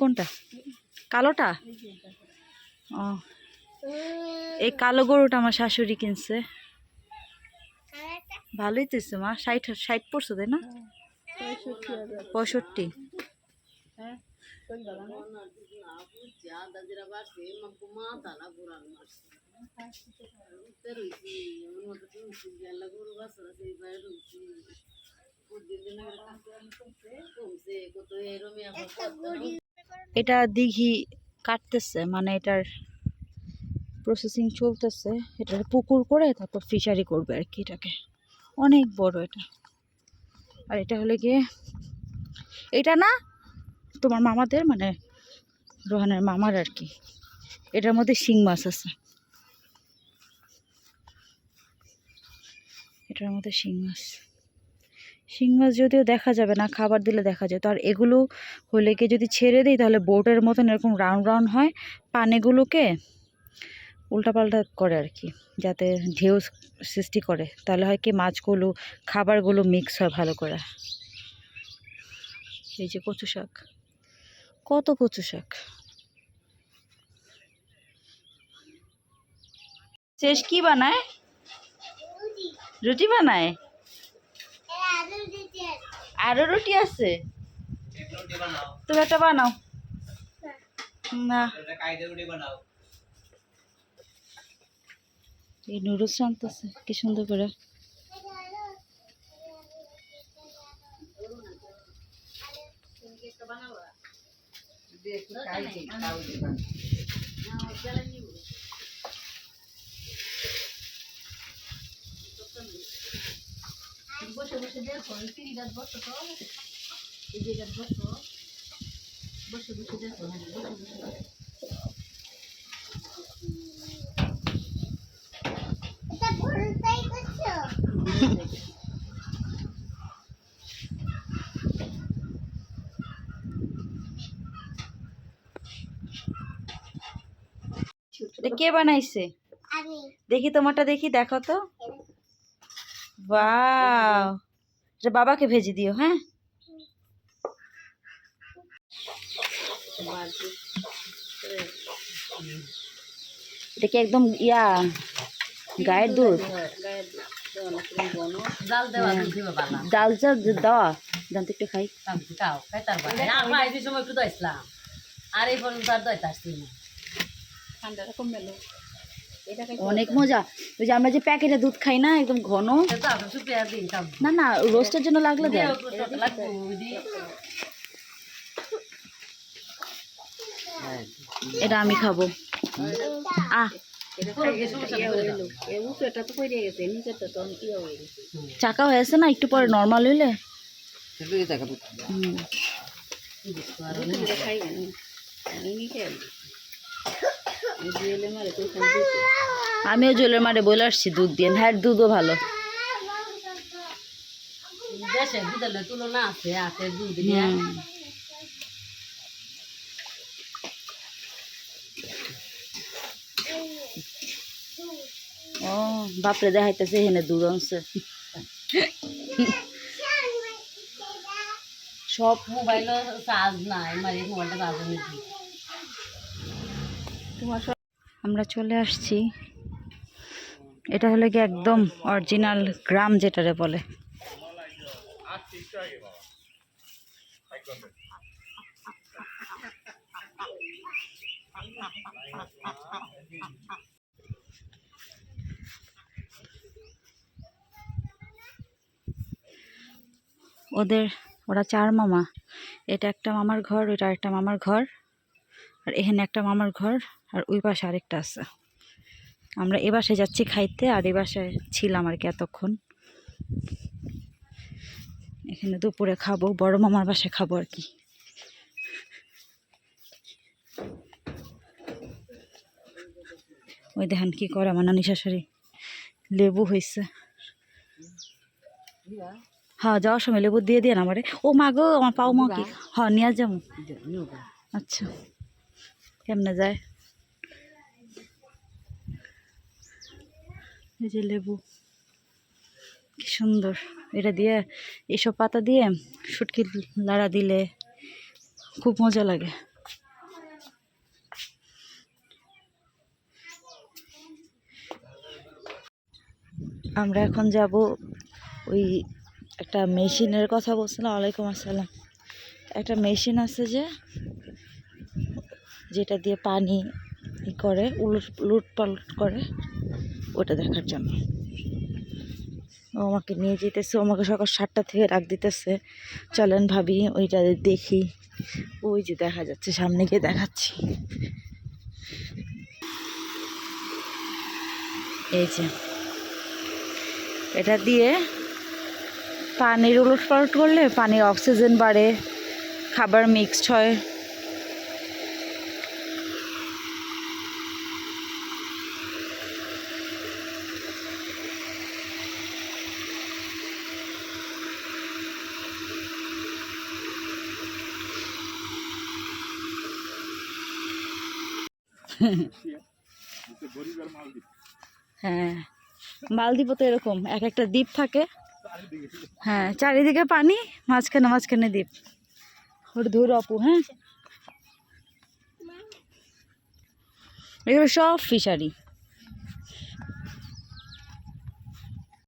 কোনটা? কালোটা? ও। এই কালো গরুটা আমার শাশুড়ি কিনছে। ভালোই তো মা, ষাট ষাট পড়ছো তাই না? পঁয়ষট্টি। এটা দিঘি কাটতেছে মানে এটার প্রসেসিং চলতেছে। এটার পুকুর করে তারপর ফিশারি করবে আর কি এটাকে। অনেক বড় এটা। আর এটা হলে গিয়ে, এটা না তোমার মামাদের মানে রোহানের মামার আর কি। এটার মধ্যে শিং মাছ আছে। এটার মধ্যে শিং মাছ। শিং মাছ যদিও দেখা যাবে না, খাবার দিলে দেখা যায়। তো আর এগুলো হলে কি যদি ছেড়ে দিই, তাহলে বোটের মতন এরকম রাউন্ড রাউন্ড হয়, পানিগুলোকে উল্টাপাল্টা করে আর কি, যাতে ঢেউ সৃষ্টি করে। তাহলে হয় কি মাছগুলো, খাবারগুলো মিক্স হয় ভালো করে। এই যে কচু শাক। কত কচু শাক? শেষ কি বানায়? রুটি বানায়? আরও রুটি আছে। তুমি একটা বানাও। না। এই নুডলস আছে কি সুন্দর করে। বসে বসে তো এই যে গাছ বসো বসে বসে দেখো বসে বসে। এটা কে বানাইছে? দেখি তোমারটা দেখি দেখো তো। বাও এটা বাবাকে ভেজে দিও হ্যাঁ? এটা কি একদম ইয়া, গায়ের দুধ? ডাল চা দেওয়া খাই এই সময় একটু দইছিলাম আর এই পর্যন্ত আর দইতে আসছি না ঠান্ডাটা কম অনেক মজা। ওই যে আমরা যে প্যাকেটে দুধ খাই না একদম ঘন। না না রোস্টের জন্য লাগলে দেয় এটা আমি খাব। আহ। চাকা হয়েছে না একটু পরে নর্মাল হইলে? হুম। আমিও জলের মারে বলে আসছি দুধ দিয়ে। হ্যাঁ দুধও ভালো। ও বাপরে দেখাইতেছে এখানে দুধ আনছে। সব মোবাইলও চার্জ নাই মানে মোবাইলটা চার্জ নিচ্ছি আমরা চলে আসছি। এটা হলো কি একদম অরিজিনাল গ্রাম যেটারে বলে। ওদের, ওরা চার মামা। এটা একটা মামার ঘর ওইটা একটা মামার ঘর, আর এখানে একটা মামার ঘর। আর ওই পাশে আরেকটা আছে। আমরা এ বাসায় যাচ্ছি খাইতে আর এ বাসায় ছিলাম আর কি এতক্ষণ। এখানে দুপুরে খাব বড় মামার বাসায় খাব আর কি। ওই দেখেন কি করে আমার নানি শাশুড়ি। লেবু হয়েছে হ্যাঁ যাওয়ার সময় লেবু দিয়ে দিয়ে আমারে। ও মা গো আমার পাও মা কি হ্যাঁ নিয়ে যাব। আচ্ছা। কেমনে যায়? এই যে লেবু, কি সুন্দর। এটা দিয়ে এসব পাতা দিয়ে সুটকি লাড়া দিলে খুব মজা লাগে। আমরা এখন যাব ওই একটা মেশিনের কথা বলছিলাম ওয়ালাইকুম আসসালাম। একটা মেশিন আছে যে, যেটা দিয়ে পানি করে, উলট লুটপালট করে। ওটা দেখার জন্য। ও আমাকে নিয়ে যেতেছে, আমাকে সকাল সাতটা থেকে রাখ দিতেছে। চলেন ভাবি, ওইটা দেখি। ওই যে দেখা যাচ্ছে, সামনে গিয়ে দেখাচ্ছি। এই যে, এটা দিয়ে পানির উলট পালট করলে পানির অক্সিজেন বাড়ে, খাবার মিক্সড হয়। হ্যাঁ মালদ্বীপও তো এরকম, এক একটা দ্বীপ থাকে। হ্যাঁ চারিদিকে পানি, মাঝখানে মাঝখানে দ্বীপ। ওর ধুর অপু হ্যাঁ। এগুলো সব ফিশারি।